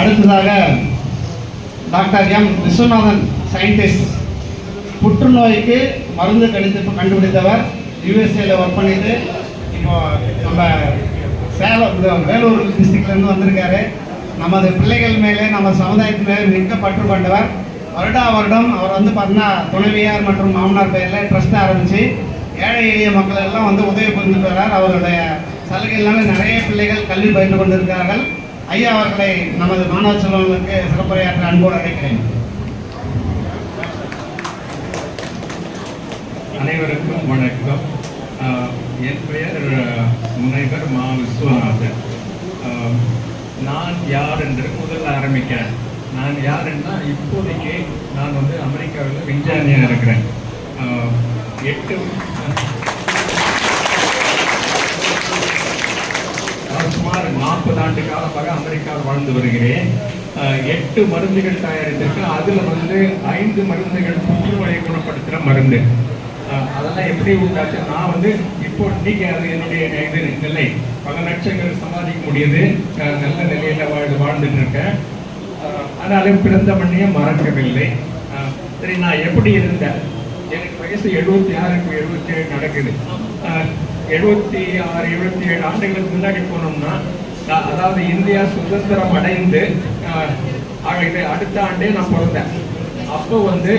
அடுத்ததாக doctor M. Viswanathan scientist புற்றுநோய்க்கு மருந்து கணித்து கண்டுபிடித்தவர் யூஎஸ்ஏல ஒர்க் பண்ணிட்டு இப்போ நம்ம சேலம் இந்த வேலூர் டிஸ்ட்ரிக்ட்லேருந்து வந்திருக்காரு. நமது பிள்ளைகள் மேலே நம்ம சமுதாயத்து மேலே மிக்க பற்று கொண்டவர். வருடா வருடம் அவர் வந்து பார்த்தீங்கன்னா துணைவியார் மற்றும் மாமனார் பெயரில் ட்ரஸ்ட் ஆரம்பித்து ஏழை எளிய மக்கள் எல்லாம் வந்து உதவி புரிந்துட்டு வரார் அவருடைய சலுகையினால நிறைய பிள்ளைகள் கல்வி பயின்று கொண்டிருக்கிறார்கள். ஐயா அவர்களை நமது மாணவ செல்வங்களுக்கு சிறப்புரையாற்ற அன்போடு அழைக்கிறேன். அனைவருக்கும் வணக்கம். ஆஹ் என் பெயர் முனைவர் மா விஸ்வநாதன். ஆஹ், நான் யார் என்று முதல்ல ஆரம்பிக்கிறேன். நான் யாருன்னா இப்போதைக்கு நான் வந்து அமெரிக்காவில் விஞ்ஞானியாக இருக்கிறேன். ஆஹ், எட்டு நான் சுமார் நாற்பது ஆண்டு காலமாக அமெரிக்காவில் வாழ்ந்து வருகிறேன். எட்டு மருந்துகள் தயாரித்திருக்கேன். அதில் வந்து ஐந்து மருந்துகள் புற்றுநோயை குணப்படுத்துகிற மருந்து. அதெல்லாம் எப்படி உண்டாச்சு? நான் வந்து இப்போ இன்னைக்கு அது என்னுடைய இது நிலை. பல லட்சங்கள் சம்பாதிக்க முடியுது. நல்ல நிலையில வாழ் வாழ்ந்துட்டு இருக்கேன். ஆனாலும் பிறந்த மண்ணையே மறக்கவில்லை. சரி நான் எப்படி இருந்தேன்? எனக்கு வயசு எழுபத்தி ஆறுக்கு எழுபத்தி ஏழு நடக்குது. எழுபத்தி ஆறு எழுபத்தி ஏழு ஆண்டுகளுக்கு முன்னாடி போனோம்னா அதாவது இந்தியா சுதந்திரம் அடைந்து அஹ், இது அடுத்த ஆண்டே நான் பிறந்தேன். அப்போ வந்து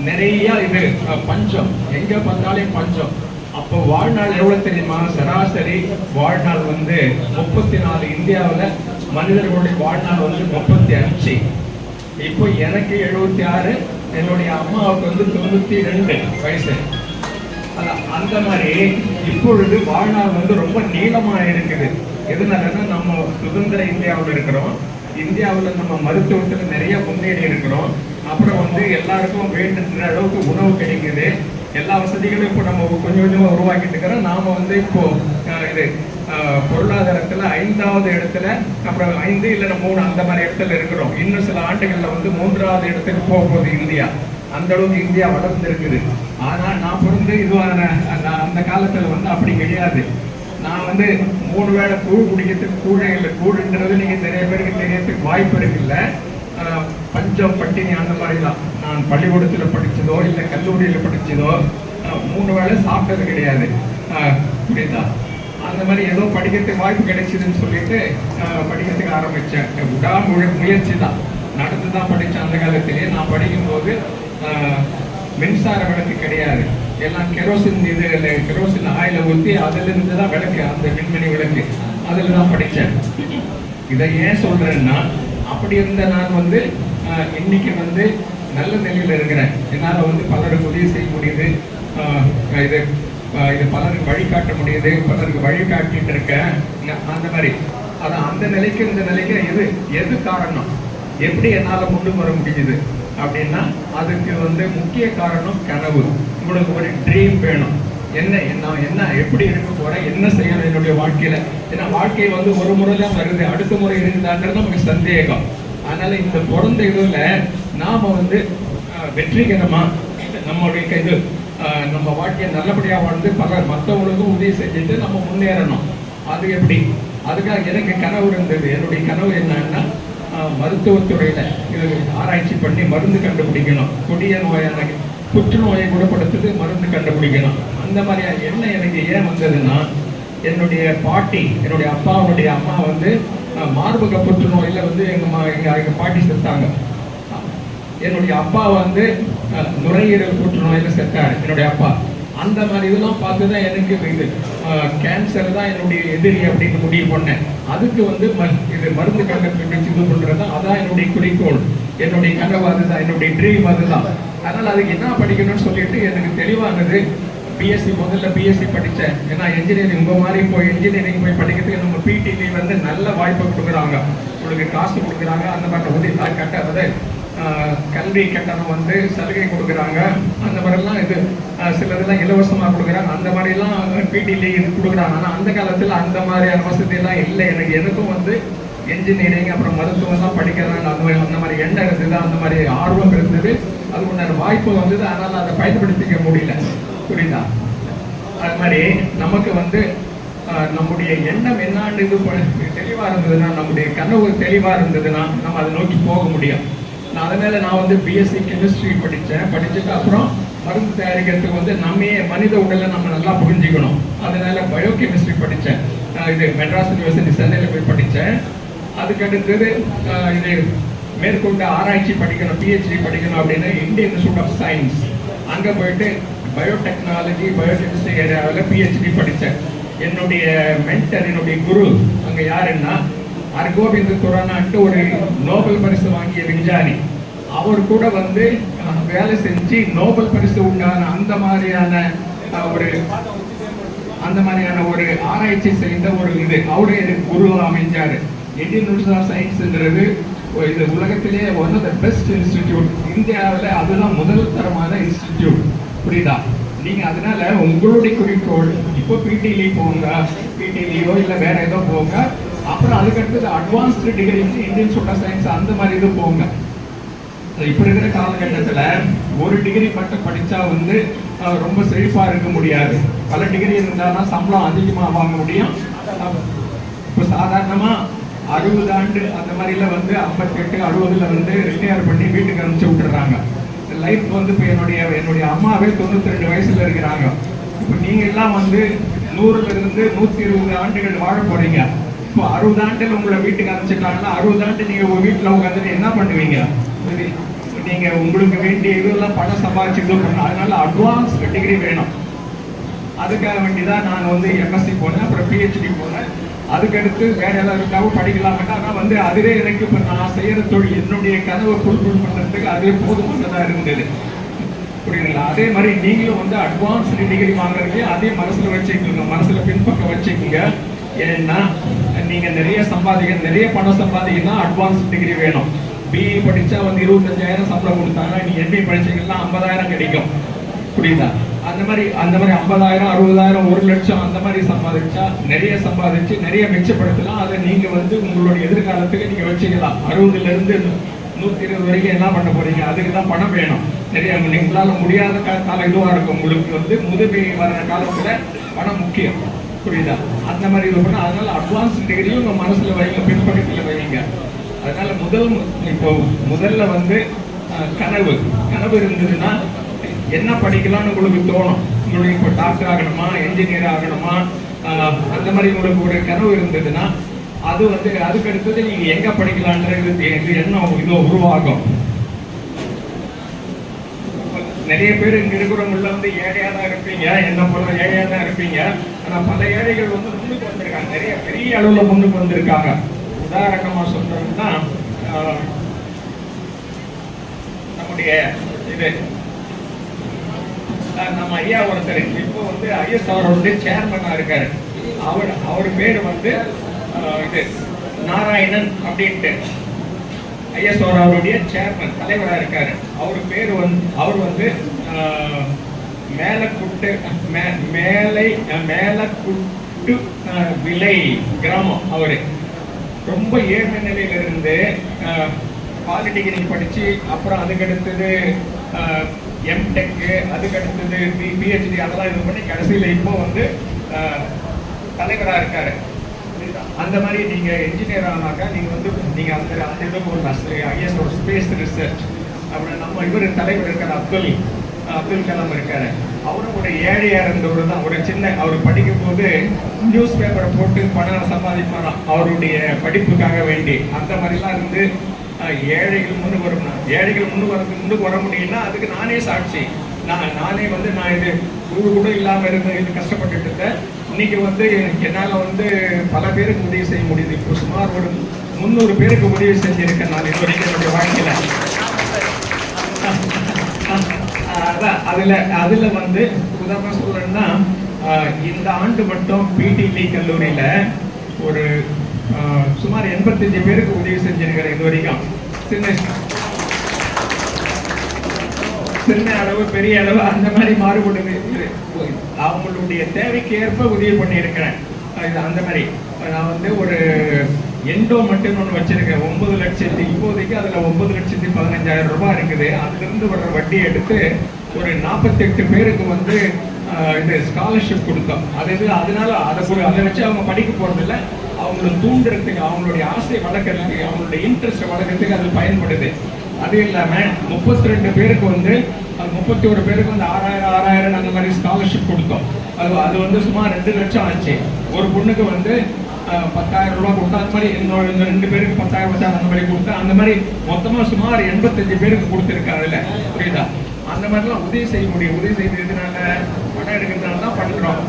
நிறைய இது பஞ்சம். எங்க பார்த்தாலே பஞ்சம். அப்போ வாழ்நாள் எவ்வளவு தெரியுமா? சராசரி வாழ்நாள் வந்து முப்பத்தி நாலு இந்தியாவில் மனிதர்களுடைய வாழ்நாள் வந்து முப்பத்தி அஞ்சு. இப்போ எனக்கு எழுபத்தி ஆறு என்னுடைய அம்மாவுக்கு வந்து தொண்ணூத்தி ரெண்டு வயசு. அந்த மாதிரி இப்பொழுது வாழ்நாள் வந்து ரொம்ப நீளமாக இருக்குது. எதனாலன்னா நம்ம சுதந்திர இந்தியாவில் இருக்கிறோம். இந்தியாவில் நம்ம மருத்துவத்தில் நிறைய முன்னேறி இருக்கிறோம். அப்புறம் வந்து எல்லாருக்கும் வேண்டுன்ற அளவுக்கு உணவு கிடைக்குது. எல்லா வசதிகளும் இப்போ நம்ம கொஞ்சம் கொஞ்சமாக உருவாக்கிட்டு இருக்கிறோம். நாம வந்து இப்போ இது பொருளாதாரத்தில் பொருளாதாரத்துல ஐந்தாவது இடத்துல அப்புறம் ஐந்து இல்லைன்னா மூணு அந்த மாதிரி இடத்துல இருக்கிறோம். இன்னும் சில ஆண்டுகள்ல வந்து மூன்றாவது இடத்துக்கு போக போகுது இந்தியா. அந்த அளவுக்கு இந்தியா வளர்ந்துருக்குது. ஆனா நான் வந்து இதுவான அந்த காலத்தில் காலத்துல வந்து அப்படி கிடையாது. நான் வந்து மூணு வேளை கூழ் குடிக்கிறதுக்கு கூழே இல்லை. கூழுன்றது நீங்க நிறைய பேருக்கு தெரியறதுக்கு வாய்ப்பு இருக்குல்ல. ஆஹ் பஞ்சம் பட்டினி அந்த மாதிரி தான் நான் பள்ளிக்கூடத்துல படிச்சதோ இல்லை கல்லூரியில படிச்சதோ மூணு வேளை சாப்பிட்டது கிடையாது. ஆஹ் புரியுதா? அந்த மாதிரி ஏதோ படிக்கிறதுக்கு வாய்ப்பு கிடைச்சிதுன்னு சொல்லிட்டு ஆஹ் படிக்கிறதுக்கு ஆரம்பிச்சேன். விடாமுழ முயற்சி தான். நடந்து தான் படித்தேன் அந்த காலத்திலேயே நான் படிக்கும்போது ஆஹ், மின்சார விளக்கு கிடையாது. எல்லாம் கெரோசின் இது கெரோசின் ஆயில ஊற்றி அதிலிருந்து தான் விளக்கு அந்த மின்மணி விளக்கு. அதில் தான் படித்தேன். இதை ஏன் சொல்றேன்னா அப்படி இருந்த நான் வந்து ஆஹ், இன்னைக்கு வந்து நல்ல நிலையில இருக்கிறேன். என்னால் வந்து பலருக்கு உதவி செய்ய முடியுது. ஆஹ், இது இது பலருக்கு வழிகாட்ட முடியுது. பலருக்கு வழிகாட்டிட்டு இருக்கேன். அந்த மாதிரி. அதான் அந்த நிலைக்கு இந்த நிலைக்கு எது எது காரணம்? எப்படி என்னால் கொண்டு வர முடியுது? அப்படின்னா அதுக்கு வந்து முக்கிய காரணம் கனவு. உங்களுக்கு ஒரு ட்ரீம் வேணும். என்ன என்ன என்ன எப்படி இருக்க போகிறேன் என்ன செய்யணும் என்னுடைய வாழ்க்கையில்? ஏன்னா வாழ்க்கை வந்து ஒரு முறை தான் வருது. அடுத்த முறை இருக்குதான்றது நமக்கு சந்தேகம். அதனால் இந்த பிறந்த இதில் நாம் வந்து வெற்றிகரமாக நம்மளுடைய இது நம்ம வாழ்க்கையை நல்லபடியாக வாழ்ந்து பல மற்றவங்களுக்கும் உதவி செஞ்சுட்டு நம்ம முன்னேறணும். அது எப்படி? அதுக்காக எனக்கு கனவு இருந்தது. என்னுடைய கனவு என்னன்னா மருத்துவத்துறையில் இது ஆராய்ச்சி பண்ணி மருந்து கண்டுபிடிக்கணும். கொடிய நோயான புற்றுநோயை குணப்படுத்துறது மருந்து கண்டுபிடிக்கணும். அந்த மாதிரியா என்ன எனக்கு ஏன் வந்ததுன்னா என்னுடைய பாட்டி என்னுடைய அப்பாவுடைய அம்மா வந்து மார்பக புற்றுநோயில் வந்து எங்கள் மா- பாட்டி செத்தாங்க. என்னுடைய அப்பா வந்து நுரையீரல் புற்றுநோயில் செத்தார் என்னுடைய அப்பா. அந்த மாதிரி இதெல்லாம் பார்த்து தான் எனக்கு இது கேன்சர் தான் என்னுடைய எதிரி அப்படின்னு முடிவு பண்ணேன். அதுக்கு வந்து ம- இது மருந்து கண்டுபிடிச்சு இது பண்ணுறது தான் அதான் என்னுடைய குறிக்கோள். என்னுடைய கனவு அதுதான் என்னுடைய ட்ரீம் அதுதான். அதனால் அதுக்கு என்ன படிக்கணும்னு சொல்லிட்டு எனக்கு தெளிவானது பிஎஸ்சி முதல்ல பிஎஸ்சி படித்தேன். ஏன்னா இன்ஜினியரிங் உங்கள் மாதிரி போய் இன்ஜினியரிங் போய் படிக்கிறதுக்கு நம்ம பிடிவி வந்து நல்ல வாய்ப்பு கொடுக்குறாங்க. உங்களுக்கு காசு கொடுக்குறாங்க அந்த மாதிரி உதவி கட்ட அதாவது கல்வி கட்டணம் வந்து சலுகை கொடுக்குறாங்க. அந்த மாதிரிலாம் இது சிலதெல்லாம் இலவசமாக கொடுக்குறாங்க. அந்த மாதிரிலாம் பிடிலே இது கொடுக்குறாங்க. ஆனால் அந்த காலத்தில் அந்த மாதிரியான வசதியெல்லாம் இல்லை. எனக்கு எனக்கும் வந்து என்ஜினியரிங் அப்புறம் மருத்துவம் தான் படிக்கிறாங்க அந்த மாதிரி அந்த மாதிரி எண்ணம் இருந்தது. அந்த மாதிரி ஆர்வம் இருந்தது. அது உண்டான வாய்ப்பு வந்தது. அதனால் அதை பயன்படுத்திக்க முடியல. புரியுதா? அது மாதிரி நமக்கு வந்து நம்முடைய எண்ணம் என்னான்னு இது தெளிவாக இருந்ததுன்னா நம்முடைய கனவு தெளிவாக இருந்ததுன்னா நம்ம அதை நோக்கி போக முடியும் அதனால நான் வந்து பிஎஸ்சி கெமிஸ்ட்ரி படித்தேன் படிச்சுட்டு அப்புறம் மருந்து தயாரிக்கிறதுக்கு வந்து நம்மையே மனித உடலை நம்ம நல்லா புரிஞ்சுக்கணும். அதனால பயோ கெமிஸ்ட்ரி படித்தேன் இது மெட்ராஸ் யூனிவர்சிட்டி சென்னையில் போய் படித்தேன் அதுக்கு அடுத்தது இது மேற்கொண்டு ஆராய்ச்சி படிக்கணும் பிஹெச்டி படிக்கணும் அப்படின்னு இந்தியன் இன்ஸ்டியூட் ஆஃப் சயின்ஸ் அங்கே போயிட்டு பயோடெக்னாலஜி பயோகெமிஸ்ட்ரி ஏரியாவில் பிஹெச்டி படித்தேன் என்னுடைய மென்டர் என்னுடைய குரு அங்கே யாருன்னா அர்கோவிந்த் துரானான்ட்டு ஒரு நோபல் பரிசு வாங்கிய விஞ்ஞானி. அவர் கூட வந்து வேலை செஞ்சு நோபல் பரிசு உண்டான அந்த மாதிரியான ஒரு அந்த மாதிரியான ஒரு ஆராய்ச்சி செய்த ஒரு இது. அவருடைய எனக்கு குரு அமைஞ்சாரு. இந்தியன் இன்ஸ்டியூட் ஆஃப் சயின்ஸ்ங்கிறது இது உலகத்திலே one of the best institute இந்தியாவில் அதுதான் முதல் தரமான இன்ஸ்டிடியூட் புரியுதா? நீங்க அதனால உங்களுடைய குறிக்கோள் இப்போ பிடிலி போங்க பிடிலியோ இல்லை வேற ஏதோ போங்க அப்புறம் அதுக்கடுத்தது advanced degree Indian institute science அந்த மாதிரி இது போங்க. இப்போ இருக்கிற காலகட்டத்தில் ஒரு டிகிரி மட்டும் படித்தா வந்து ரொம்ப செழிப்பாக இருக்க முடியாது. பல டிகிரி இருந்தாதான் சம்பளம் அதிகமாக வாங்க முடியும். இப்போ சாதாரணமாக அறுபது ஆண்டு அந்த மாதிரில வந்து ஐம்பத்தெட்டு அறுபதில் வந்து ரிட்டையர் பண்ணி வீட்டுக்கு அனுப்பிச்சு விட்டுறாங்க. லைஃப் வந்து இப்போ என்னுடைய என்னுடைய அம்மாவே தொண்ணூத்தி ரெண்டு வயசுல இருக்கிறாங்க. இப்போ நீங்க எல்லாம் வந்து நூறுல இருந்து நூத்தி இருபது ஆண்டுகள் வாழ போறீங்க. இப்போ அறுபது ஆண்டுல உங்களை வீட்டுக்கு அனுப்பிச்சிட்டாங்கன்னா அறுபது ஆண்டு நீங்க உங்க வீட்டுல உட்காந்துட்டு என்ன பண்ணுவீங்க? சரி, நீங்க உங்களுக்கு வேண்டிய இதெல்லாம் பணம் சம்பாதிச்சு இது பண்ணணும். அதனால அட்வான்ஸ் டிகிரி வேணும். அதுக்காக வேண்டிதான் நான் வந்து எம்எஸ்சி போனேன் அப்புறம் பிஹெச்டி போனேன். அதுக்கடுத்து வேற ஏதாவது இருக்காவும் படிக்கலாம்ட்டா ஆனால் வந்து அதுவே எனக்கு இப்போ நான் செய்யற தொழில் என்னுடைய கனவை ஃபுல்ஃபில் பண்ணுறதுக்கு அதுவே போதுமானதாக இருந்தது. புரியுதுங்களா? அதே மாதிரி நீங்களும் வந்து அட்வான்ஸ் டிகிரி வாங்குறதுக்கு அதே மனசுல வச்சுக்கோங்க மனசுல பின்பக்கம் வச்சுக்கோங்க. ஏன்னா நீங்க நிறைய சம்பாதிக்க நிறைய பணம் சம்பாதிக்கணும்னா அட்வான்ஸ் டிகிரி வேணும். பிஇ படிச்சா வந்து இருபத்தஞ்சாயிரம் சம்பளம் கொடுத்தாங்க நீ எம்பி படிச்சீங்கன்னா ஐம்பதாயிரம் கிடைக்கும். புரியுதா? அந்த மாதிரி அந்த மாதிரி ஐம்பதாயிரம் அறுபதாயிரம் ஒரு லட்சம் அந்த மாதிரி சம்பாதிச்சா நிறைய சம்பாதிச்சு நிறைய மிச்சப்படுத்தலாம். அதை நீங்க வந்து உங்களுடைய எதிர்காலத்துக்கு நீங்க வச்சுக்கலாம். அறுபதுல இருந்து நூத்தி இருபது வரைக்கும் என்ன பண்ண போறீங்க? அதுக்கு தான் பணம் வேணும். நிறைய உங்களால முடியாத கால காலம் இதுவா இருக்கும். உங்களுக்கு வந்து முதுமை வர காலத்துல பணம் முக்கியம். புரியுதா? அந்த மாதிரி இது பண்ண அதனால அட்வான்ஸ் டிகிரியும் உங்க மனசுல வைங்க பின்பக்கத்துல வைங்க. அதனால முதல் இப்போ முதல்ல வந்து அஹ், கனவு. கனவு இருந்ததுன்னா என்ன படிக்கலாம்னு உங்களுக்கு தோணும்? உங்களுக்கு இப்போ டாக்டர் ஆகணுமா? என்ஜினியர் ஆகணுமா? ஆஹ் அந்த மாதிரி உங்களுக்கு ஒரு கனவு இருந்ததுன்னா அது வந்து அதுக்கு அடுத்தது நீங்க எங்க படிக்கலான்றது என்ன இதோ உருவாகும். நிறைய பேர் இங்க இருக்கிறவங்கள வந்து ஏழையா தான் இருப்பீங்க. என்ன போல ஏழையா தான் இருப்பீங்க. ஆனா பல ஏழைகள் வந்து முன்னுக்கு வந்திருக்காங்க. நிறைய பெரிய அளவில் முன்னுக்கு வந்திருக்காங்க. உதாரணமா சொல்றோம்னா நம்முடைய இது நம்ம ஐயா ஒருத்தர் இப்போ வந்து ஐஎஸ்ஆர் வந்து சேர்மனா இருக்காரு. அவர் அவர் பேர் வந்து இது நாராயணன் அப்படின்ட்டு. ஐஎஸ் அவர் அவருடைய சேர்மன் தலைவராக இருக்காரு. அவர் பேர் வந்து அவர் வந்து அஹ், மேலை மேலக்குட்டு அஹ், விலை கிராமம் அவரு. ரொம்ப ஏழ்மை நிலையில இருந்து பாலிடெக்னிக் படிச்சு அப்புறம் அதுக்கு அடுத்தது எம்டெக்கு அதுக்கு அடுத்தது பிஹெச்டி அதெல்லாம் இது பண்ணி கடைசியில் இப்போ வந்து தலைவராக தலைவரா இருக்காரு. அந்த மாதிரி நீங்க என்ஜினியர் ஆனாக்கா நீங்க வந்து நீங்க அந்த அந்த இது ஒரு ஐஎஸ் ஒரு ஸ்பேஸ் ரிசர்ச் அப்புறம் நம்ம இவர் தலைவர் இருக்கார் அப்துல். அப்துல் கலாம் இருக்காரு. அவரும் ஒரு ஏழையாக இருந்தவர் தான். ஒரு சின்ன அவர் படிக்கும் போது நியூஸ் பேப்பரை போட்டு பணம் சம்பாதிப்பாராம். அவருடைய படிப்புக்காக வேண்டி. அந்த மாதிரிலாம் இருந்து ஏழைகள் முன்னு வரணும் ஏழைகள் முன்னு வர முன்னுக்கு வர முடியும்னா அதுக்கு நானே சாட்சி. நான் நானே வந்து நான் இது ஊர் கூட இல்லாமல் இருந்து இது கஷ்டப்பட்டுட்டு இருந்தேன். இன்னைக்கு வந்து என்னால் வந்து பல பேருக்கு உதவி செய்ய முடியுது. இப்போ சுமார் ஒரு முந்நூறு பேருக்கு உதவி செஞ்சுருக்கேன் நான் இது வரைக்கும் என்னுடைய அதான் அதுல அதுல வந்து உதாரணம் சொல்றேன்னா ஆஹ், இந்த ஆண்டு மட்டும் பிடிலி கல்லூரியில ஒரு சுமார் எண்பத்தஞ்சு பேருக்கு உதவி செஞ்சிருக்கிறேன் இது வரைக்கும் சின்ன சின்ன அளவு பெரிய அளவு அந்த மாதிரி மாறுபடுது. அவங்களுடைய தேவைக்கு ஏற்ப உதவி பண்ணியிருக்கிறேன். இது அந்த மாதிரி. நான் வந்து ஒரு எண்டோ ஒன்று வச்சிருக்கேன். ஒன்பது லட்சத்தி இப்போதைக்கு அதில் ஒன்பது லட்சத்தி பதினஞ்சாயிரம் ரூபாய் இருக்குது. அதுலேருந்து வர்ற வட்டி எடுத்து ஒரு நாற்பத்தெட்டு பேருக்கு வந்து இது ஸ்காலர்ஷிப் கொடுத்தோம். அது இது அதனால அதை கொடு- அதை வச்சு அவங்க படிக்க போகிறதில்ல அவங்கள தூண்டுறதுக்கு அவங்களுடைய ஆசை வளர்க்கறதுக்கு அவங்களுடைய இன்ட்ரெஸ்ட்டை வளர்க்கறதுக்கு அது பயன்படுது. அது இல்லாம முப்பத்தி ரெண்டு பேருக்கு வந்து முப்பத்தி ஒரு பேருக்கு வந்து ஆறாயிரம் ஆறாயிரம் அந்த மாதிரி ஸ்காலர்ஷிப் கொடுத்தோம். அது அது வந்து சுமார் ரெண்டு லட்சம் ஆச்சு. ஒரு பொண்ணுக்கு வந்து பத்தாயிரம் ரூபாய் கொடுத்தா அந்த மாதிரி இன்னொரு இந்த ரெண்டு பேருக்கு பத்தாயிரம் பத்தாயிரம் அந்த மாதிரி கொடுத்தா அந்த மாதிரி மொத்தமாக சுமார் எண்பத்தஞ்சு பேருக்கு கொடுத்துருக்காருல்ல புரியுதா? அந்த மாதிரிலாம் உதவி செய்ய முடியும். உதவி செய்யறதுனால பணம் எடுக்கிறதுனால தான் பண்ணுறோம்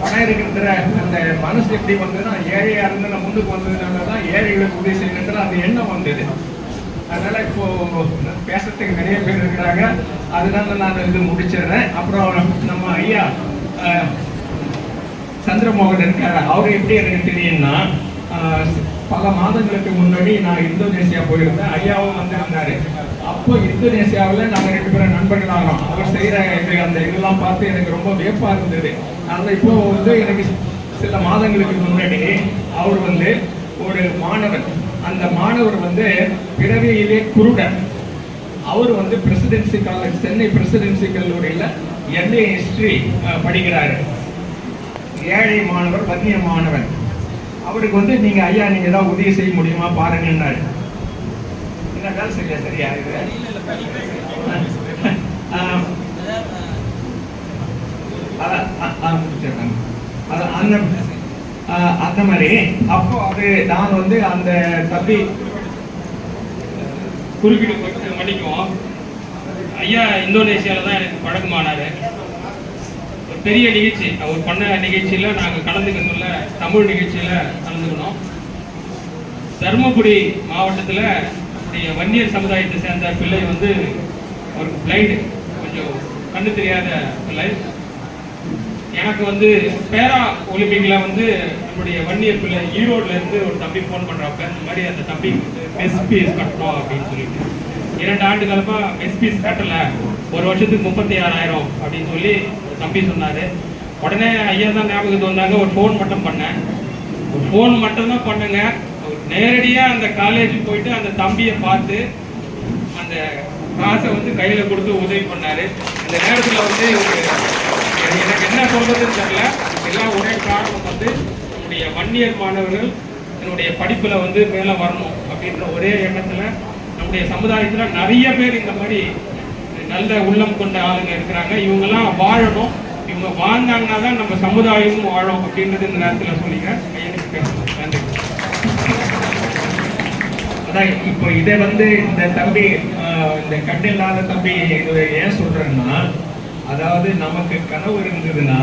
பணம் இருக்கிற அந்த மனசு எப்படி வந்ததுன்னா ஏழையாக இருந்து நான் முன்னுக்கு வந்ததுனால தான் ஏழைகளுக்கு உதவி செய்யணுன்ற அந்த எண்ணம் வந்தது. அதனால இப்போ பேசுறதுக்கு நிறைய பேர் இருக்கிறாங்க. அதனால நான் இது முடிச்சிடுறேன். அப்புறம் நம்ம ஐயா அஹ், சந்திரமோகன் இருக்காரு அவர் எப்படி எனக்கு தெரியும்னா பல மாதங்களுக்கு முன்னாடி நான் இந்தோனேசியா போயிருந்தேன். ஐயாவும் வந்திருந்தாரு அப்போ இந்தோனேசியாவில் நாங்கள் ரெண்டு பேரும் நண்பர்கள் ஆகிறோம் அவர் செய்கிற அந்த இதெல்லாம் பார்த்து எனக்கு ரொம்ப வியப்பாக இருந்தது. அதனால் இப்போ வந்து எனக்கு சில மாதங்களுக்கு முன்னாடி அவர் வந்து ஒரு மாணவர். அந்த மாணவர் வந்து பிறவியிலே குருடன். அவர் வந்து பிரசிடென்சி காலேஜ் சென்னை பிரசிடென்சி கல்லூரியில் எம்ஏ ஹிஸ்ட்ரி படிக்கிறாரு. ஏழை மாணவர் பத்திய மாணவன். அவருக்கு வந்து நீங்க ஐயா நீங்க ஏதாவது உதவி செய்ய முடியுமா? பாருங்கன்னாரு. என்ன வேலை சரியா சரியா? இது? ஆஹ், அதான், அதான், அந்த ஆஹ், அந்த மாதிரி. அப்போ அது நான் வந்து அந்த தம்பி குறுக்கிட்டு மன்னிக்குவோம். ஐயா இந்தோனேஷியாவில் தான் எனக்கு பழக்கமானாரு. பெரிய நிகழ்ச்சி. அவர் பண்ண நிகழ்ச்சியில் நாங்கள் கலந்துக்க சொல்ல தமிழ் நிகழ்ச்சியில் கலந்துக்கணும். தருமபுரி மாவட்டத்தில் நம்முடைய வன்னியர் சமுதாயத்தை சேர்ந்த பிள்ளை வந்து ஒரு பிளைண்டு கொஞ்சம் கண்ணு தெரியாத பிள்ளை. எனக்கு வந்து பேரா ஒலிம்பிக்கில் வந்து நம்முடைய வன்னியர் பிள்ளை ஈரோட்லேருந்து ஒரு தம்பி ஃபோன் பண்ணுறப்ப இந்த மாதிரி அந்த தம்பி மெஸ் பீஸ் கட்டணும் அப்படின்னு சொல்லிட்டு. இரண்டு ஆண்டு காலமாக மெஸ் பீஸ் கட்டலை. ஒரு வருஷத்துக்கு முப்பத்தி ஆறாயிரம் அப்படின்னு சொல்லி தம்பி சொன்னாரு. உடனே ஐயா தான் ஞாபகத்துக்கு வந்தாங்க. ஒரு ஃபோன் மட்டும் பண்ணேன். ஒரு ஃபோன் மட்டும் தான் பண்ணுங்க. நேரடியாக நேரடியா அந்த காலேஜ் போயிட்டு அந்த தம்பியை பார்த்து அந்த காசை வந்து கையில கொடுத்து உதவி பண்ணாரு. அந்த நேரத்துல வந்து ஒரு எனக்கு என்ன சொல்றதுன்னு தெரியல. எல்லாம் ஒரே காரணம் வந்து என்னுடைய வன்னியர் மாணவர்கள் என்னுடைய படிப்புல வந்து மேல வரணும் அப்படின்ற ஒரே எண்ணத்துல நம்முடைய சமுதாயத்துல நிறைய பேர் இந்த மாதிரி நல்ல உள்ளம் கொண்ட ஆளுங்க இருக்கிறாங்க. இவங்கெல்லாம் வாழணும். இவங்க வாழ்ந்தாங்கன்னா தான் நம்ம சமுதாயமும் வாழும் அப்படின்றது இந்த நேரத்தில் சொல்லிக்கிறேன். நன்றி. அதான் இப்போ இதை வந்து இந்த தம்பி இந்த கண் இல்லாத தம்பி இதை ஏன் சொல்றேன்னா அதாவது நமக்கு கனவு இருந்ததுன்னா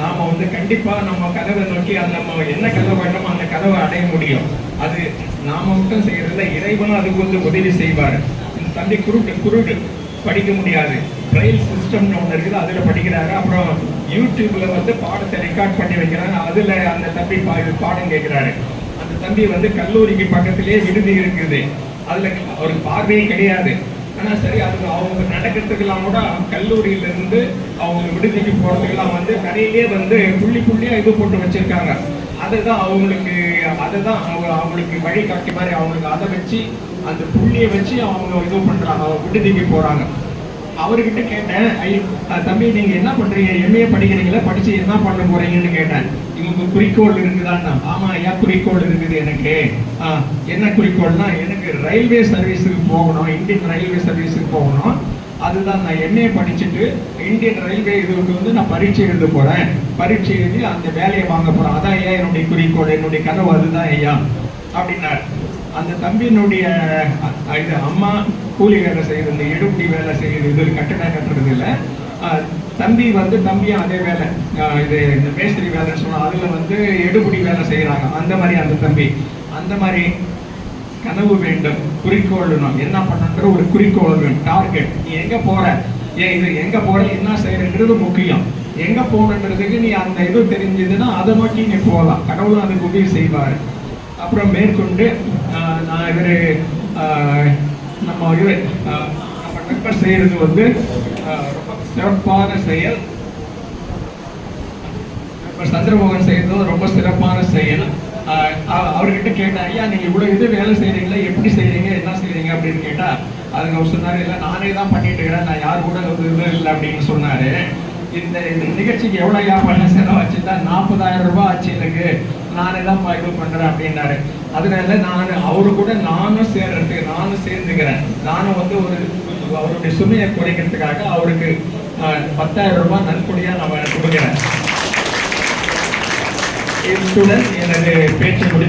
நாம வந்து கண்டிப்பா நம்ம கதவை நோக்கி அந்த நம்ம என்ன கதவு வேண்டுமோ அந்த கதவை அடைய முடியும். அது நாம மட்டும் செய்யறதுல இறைவனும் அதுக்கு வந்து உதவி செய்வார். இந்த தம்பி குருட்டு குருட்டு. படிக்க முடியாது. பிரைல் சிஸ்டம்னு ஒன்று இருக்குது அதில் படிக்கிறாரு அப்புறம் யூடியூப்ல வந்து பாடத்தை ரெக்கார்ட் பண்ணி வைக்கிறாங்க. அதில் அந்த தம்பி பா பாடம் கேட்குறாரு. அந்த தம்பி வந்து கல்லூரிக்கு பக்கத்திலேயே விடுதி இருக்குது. அதுல அவருக்கு பார்வையே கிடையாது. ஆனா சரி அது அவங்க நடக்கிறதுக்கெல்லாம் கூட கல்லூரியில இருந்து அவங்க விடுதிக்கு போறதுக்கெல்லாம் வந்து நிறைய வந்து புள்ளி புள்ளியா இது போட்டு வச்சிருக்காங்க. அதுதான் அவங்களுக்கு அதுதான் அவங்க அவங்களுக்கு வழிகாட்டி மாதிரி அவங்களுக்கு அதை வச்சு அந்த புள்ளியை வச்சு அவங்க இது பண்றாங்க. அவங்க விட்டு தூக்கி போறாங்க. அவர்கிட்ட கேட்டேன் ஐயோ தம்பி நீங்க என்ன பண்றீங்க? எம்ஏ படிக்கிறீங்களா? படிச்சு என்ன பண்ண போறீங்கன்னு கேட்டேன். இவங்க குறிக்கோள் இருக்குதான்னா ஆமா ஐயா குறிக்கோள் இருக்குது எனக்கு. ஆஹ் என்ன குறிக்கோள்னா எனக்கு ரயில்வே சர்வீஸுக்கு போகணும். இந்தியன் ரயில்வே சர்வீஸுக்கு போகணும். அதுதான் நான் எம்ஏ படிச்சுட்டு இந்தியன் ரயில்வே இதுக்கு வந்து நான் பரீட்சை எழுத போறேன். பரீட்சை எழுதி அந்த வேலையை வாங்க போறேன். அதான் ஐயா என்னுடைய குறிக்கோள் என்னுடைய கனவு அதுதான் ஐயா அப்படின்னார். அந்த தம்பியினுடைய இது அம்மா கூலி வேலை செய்யுது இந்த எடுப்படி வேலை செய்யுது இது கட்டணம் கட்டுறது இல்லை. தம்பி வந்து தம்பியும் அதே வேலை. இது இந்த மேஸ்திரி வேலைன்னு சொன்னால் அதில் வந்து எடுபடி வேலை செய்யறாங்க அந்த மாதிரி அந்த தம்பி. அந்த மாதிரி கனவு வேண்டும் குறிக்கோள் வேணும் என்ன பண்ணன்ற ஒரு குறிக்கோள் வேணும் டார்கெட் நீ எங்க போற? ஏன் இது எங்க போற? என்ன செய்யறன்றது முக்கியம். எங்க போகணுன்றதுக்கு நீ அந்த இது தெரிஞ்சதுன்னா அதை நோக்கி நீ போகலாம். கடவுளும் அதுக்கு உதவி செய்வார். அப்புறம் மேற்கொண்டு ஆஹ், நான் இவர் நம்ம இவர் ஆஹ், நம்ம நண்பர் செய்யறது வந்து ஆஹ், ரொம்ப சிறப்பான செயல். நம்ம சந்திரமோகன் செய்யறது ரொம்ப சிறப்பான செயல். அவர்கிட்ட கேட்டேன் ஐயா நீங்கள் இவ்வளோ இது வேலை செய்கிறீங்களா எப்படி செய்கிறீங்க என்ன செய்கிறீங்க அப்படின்னு கேட்டால் அதுங்க அவர் சொன்னார் இல்லை நானே தான் பண்ணிட்டு இருக்கிறேன். நான் யார் கூட இது இல்லை அப்படின்னு சொன்னார். இந்த இந்த நிகழ்ச்சிக்கு எவ்வளோ ஐயா பண்ண செலவாச்சு தான் நாற்பதாயிரம் ரூபாய் ஆச்சு எனக்கு. நானே தான் இது பண்ணுறேன் அப்படின்னாரு. அதனால நான் அவரு கூட நானும் சேர்றதுக்கு நானும் சேர்ந்துக்கிறேன். நானும் வந்து ஒரு அவருடைய சுமையை குறைக்கிறதுக்காக அவருக்கு பத்தாயிரம் ரூபாய் நன்கொடையா நான் கொடுக்குறேன் இத்துடன் எனது பேச்சு முடிந்து